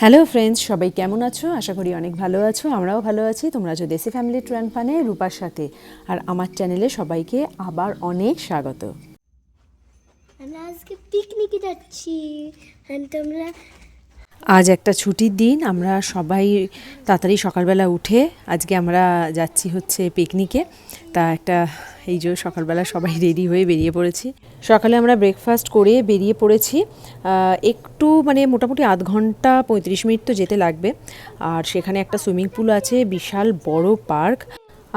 Hello friends সবাই কেমন আছো? আশা করি অনেক ভালো আছো। আমরাও ভালো আছি। তোমরা আছো দেশি ফ্যামিলি ট্রান ফানে রূপার সাথে। আর আমার চ্যানেলে সবাইকে আবার অনেক স্বাগত। আমরা আজকে পিকনিকে যাচ্ছি। তোমরা আজ একটা ছুটির দিন, আমরা সবাই তাড়াতাড়ি সকালবেলা উঠে আজকে আমরা যাচ্ছি হচ্ছে পিকনিকে তা একটা, এই যে সকালবেলা সবাই রেডি হয়ে বেরিয়ে পড়েছি। সকালে আমরা ব্রেকফাস্ট করে বেরিয়ে পড়েছি। একটু মানে মোটামুটি আধ ঘণ্টা পঁয়ত্রিশ মিনিট তো যেতে লাগবে। আর সেখানে একটা সুইমিং পুল আছে, বিশাল বড় পার্ক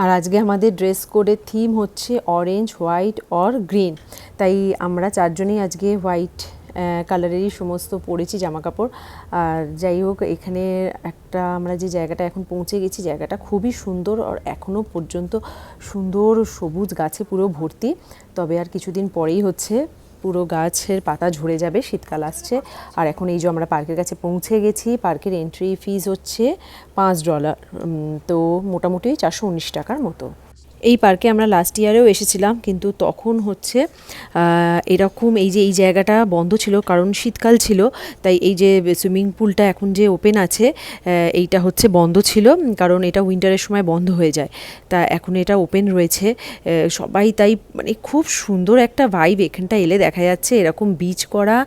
আর আজকে আমাদের ড্রেস কোডের থিম হচ্ছে অরেঞ্জ হোয়াইট অর গ্রিন তাই আমরা চারজনেই আজকে হোয়াইট কালারেরই সমস্ত পরেছি জামা কাপড় আর যাই হোক, এখানে একটা আমরা যে জায়গাটা এখন পৌঁছে গেছি, জায়গাটা খুবই সুন্দর আর এখনও পর্যন্ত সুন্দর সবুজ গাছে পুরো ভর্তি। তবে আর কিছুদিন পরেই হচ্ছে পুরো গাছের পাতা ঝরে যাবে, শীতকাল আসছে। আর এখন এই যে আমরা পার্কের কাছে পৌঁছে গেছি, পার্কের এন্ট্রি ফিজ হচ্ছে পাঁচ ডলার তো মোটামুটি চারশো উনিশ টাকার মতো। এই পার্কে আমরা লাস্ট ইয়ারেও এসেছিলাম, কিন্তু তখন হচ্ছে এরকম এই যে, এই জায়গাটা বন্ধ ছিল, কারণ শীতকাল ছিল, তাই এই যে সুইমিং পুলটা এখন যে ওপেন আছে এইটা হচ্ছে বন্ধ ছিল, কারণ এটা উইন্টারের সময় বন্ধ হয়ে যায়। তা এখন এটা ওপেন রয়েছে সবাই তাই মানে খুব সুন্দর একটা ভাইব এখানটা এলে দেখা যাচ্ছে, এরকম বিচ করা,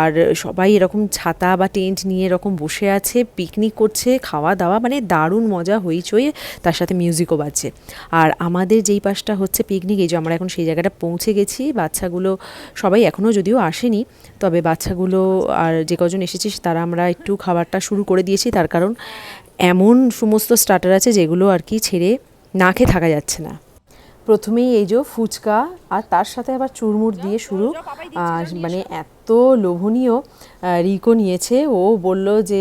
আর সবাই এরকম ছাতা বা টেন্ট নিয়ে এরকম বসে আছে পিকনিক করছে খাওয়া দাওয়া মানে দারুণ মজা, হইচই, তার সাথে মিউজিকও বাজছে। আর আমাদের যেই পাশটা হচ্ছে পিকনিক এই যে আমরা এখন সেই জায়গাটা পৌঁছে গেছি বাচ্চাগুলো সবাই এখনও যদিও আসেনি তবে বাচ্চাগুলো আর যে কজন এসেছিস তারা আমরা একটু খাবারটা শুরু করে দিয়েছি তার কারণ এমন সমস্ত স্টার্টার আছে যেগুলো আর কি ছেড়ে না খেয়ে থাকা যাচ্ছে না। প্রথমেই এই যে ফুচকা আর তার সাথে আবার চুরমুর দিয়ে শুরু আর মানে এত লোভনীয় রিকো নিয়েছে। ও বলল যে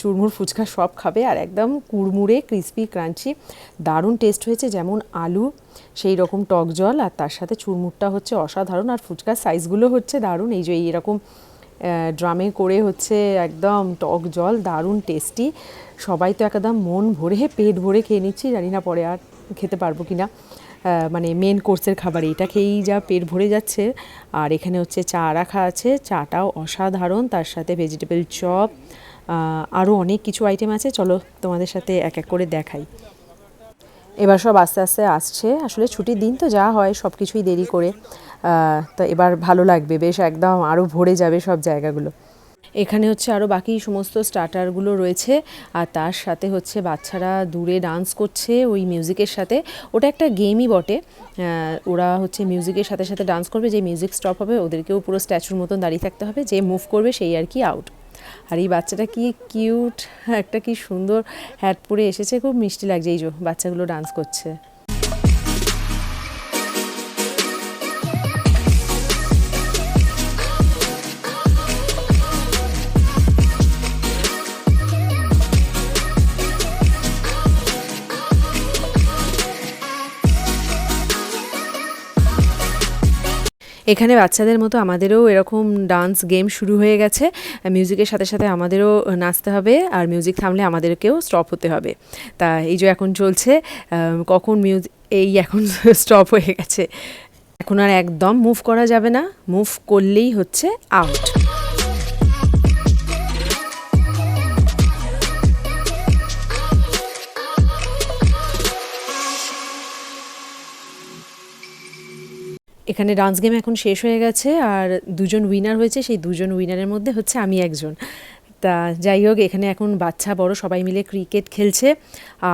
চুরমুর ফুচকা সব খাবে আর একদম কুড়মুড়ে, ক্রিস্পি, ক্রাঞ্চি, দারুণ টেস্ট হয়েছে, যেমন আলু, সেই রকম টক জল, আর তার সাথে চুরমুরটা হচ্ছে অসাধারণ, আর ফুচকার সাইজগুলো হচ্ছে দারুণ। এই যে এইরকম ড্রামে করে হচ্ছে একদম টক জল, দারুণ টেস্টি সবাই তো একদম মন ভরে, পেট ভরে খেয়ে নিচ্ছি, জানি না পরে আর খেতে পারব কি না মানে মেন কোর্সের খাবার এটা খেয়েই যা পেট ভরে যাচ্ছে। আর এখানে হচ্ছে চা রাখা আছে, চাটাও অসাধারণ, তার সাথে ভেজিটেবল চপ আরও অনেক কিছু আইটেম আছে। চলো তোমাদের সাথে এক এক করে দেখাই। এবার সব আস্তে আস্তে আসছে। আসলে ছুটির দিন তো যা হয়, সব কিছুই দেরি করে। তো এবার ভালো লাগবে, বেশ একদম আরও ভরে যাবে সব জায়গাগুলো। এখানে হচ্ছে আরও বাকি সমস্ত স্টার্টারগুলো রয়েছে, আর তার সাথে হচ্ছে বাচ্চারা দূরে ডান্স করছে ওই মিউজিকের সাথে। ওটা একটা গেমই বটে। ওরা হচ্ছে মিউজিকের সাথে সাথে ডান্স করবে, যে মিউজিক স্টপ হবে ওদেরকেও পুরো স্ট্যাচুর মতন দাঁড়িয়ে থাকতে হবে, যে মুভ করবে সেই আর কি আউট আর এই বাচ্চাটা কি কিউট একটা কি সুন্দর হ্যাট পরে এসেছে, খুব মিষ্টি লাগছে এই যে বাচ্চাগুলো ডান্স করছে। এখানে বাচ্চাদের মতো আমাদেরও এরকম ডান্স গেম শুরু হয়ে গেছে। মিউজিকের সাথে সাথে আমাদেরও নাচতে হবে আর মিউজিক থামলে আমাদেরকেও স্টপ হতে হবে। তা এই যে এখন চলছে কখন মিউজিক এই এখন স্টপ হয়ে গেছে। এখন আর একদম মুভ করা যাবে না। মুভ করলেই হচ্ছে আউট এখানে ডান্স গেম এখন শেষ হয়ে গেছে আর দুজন উইনার হয়েছে, সেই দুজন উইনারের মধ্যে হচ্ছে আমি একজন। তা যাই হোক, এখানে এখন বাচ্চা বড়, সবাই মিলে ক্রিকেট খেলছে।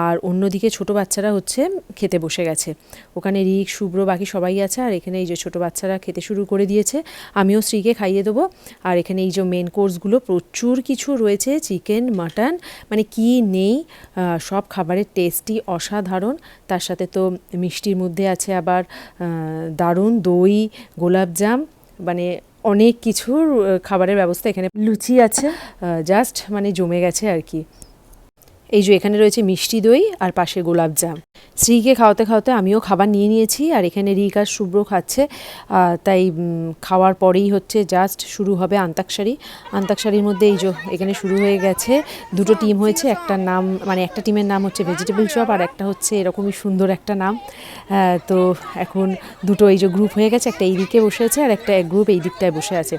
আর অন্যদিকে ছোট বাচ্চারা হচ্ছে খেতে বসে গেছে। ওখানে রিক, শুভ্র বাকি সবাই আছে। আর এখানে এই যে ছোট বাচ্চারা খেতে শুরু করে দিয়েছে, আমিও স্ত্রীকে খাইয়ে দেবো। আর এখানে এই যে মেন কোর্সগুলো প্রচুর কিছু রয়েছে চিকেন মাটন মানে কি নেই সব খাবারের টেস্টই অসাধারণ। তার সাথে তো মিষ্টির মধ্যে আছে আবার দারুণ দই গোলাপজাম মানে অনেক কিছুর খাবারের ব্যবস্থা এখানে। লুচি আছে। জাস্ট মানে জমে গেছে আর কি। এই যে এখানে রয়েছে মিষ্টি দই আর পাশে গোলাপজাম স্ত্রীকে খাওয়াতে খাওয়াতে আমিও খাবার নিয়ে নিয়েছি আর এখানে রিক আর শুভ্র খাচ্ছে। তাই খাওয়ার পরেই হচ্ছে জাস্ট শুরু হবে আন্তাক্ষরী। আন্তাক্ষরীর মধ্যে এই যে এখানে শুরু হয়ে গেছে। দুটো টিম হয়েছে, একটা নাম মানে একটা টিমের নাম হচ্ছে ভেজিটেবল চপ আর একটা হচ্ছে এরকমই সুন্দর একটা নাম। তো এখন দুটো এই যে গ্রুপ হয়ে গেছে, একটা এই দিকে বসে আছে আর একটা গ্রুপ এই দিকটায় বসে আছে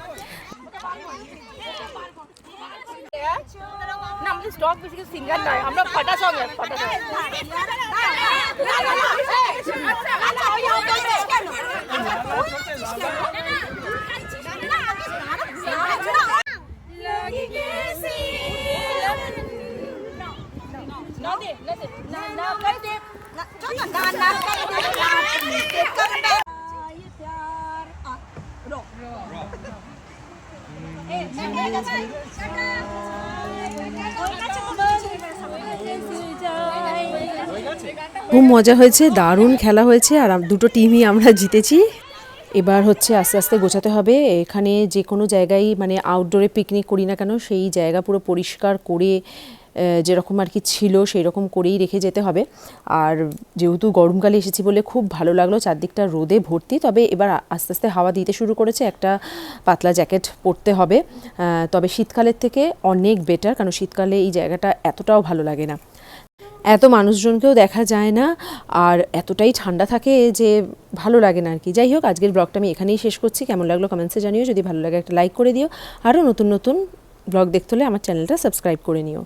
আমাদের স্টক বেশি কিছু সিঙ্গার নাই আমরা ফাটা সঙ্গে ফাটা সঙ্গে খুব মজা হয়েছে, দারুণ খেলা হয়েছে, আর দুটো টিমই আমরা জিতেছি। এবার হচ্ছে আস্তে আস্তে গোছাতে হবে। এখানে যে কোনো জায়গায় মানে আউটডোরে পিকনিক করি না কেন, সেই জায়গা পুরো পরিষ্কার করে যেরকম আর কি ছিল সেই রকম করেই রেখে যেতে হবে। আর যেহেতু গরমকালে এসেছি বলে খুব ভালো লাগল চারদিকটা রোদে ভর্তি, তবে এবার আস্তে আস্তে হাওয়া দিতে শুরু করেছে, একটা পাতলা জ্যাকেট পরতে হবে। তবে শীতকালের থেকে অনেক বেটার কারণ শীতকালে এই জায়গাটা এতটাও ভালো লাগে না। এত মানুষজনকেও দেখা যায় না আর এতটাই ঠান্ডা থাকে যে ভালো লাগে না আর কি। যাই হোক, আজকের ব্লগটা আমি এখানেই শেষ করছি। কেমন লাগল কমেন্টসে জানিও, যদি ভালো লাগে একটা লাইক করে দিও। আরও নতুন নতুন ব্লগ দেখতে হলে আমার চ্যানেলটা সাবস্ক্রাইব করে নিও।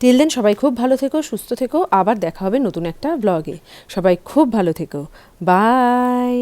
টিল দেন সবাই খুব ভালো থেকো, সুস্থ থেকো। আবার দেখা হবে নতুন একটা ব্লগে। সবাই খুব ভালো থেকো। বাই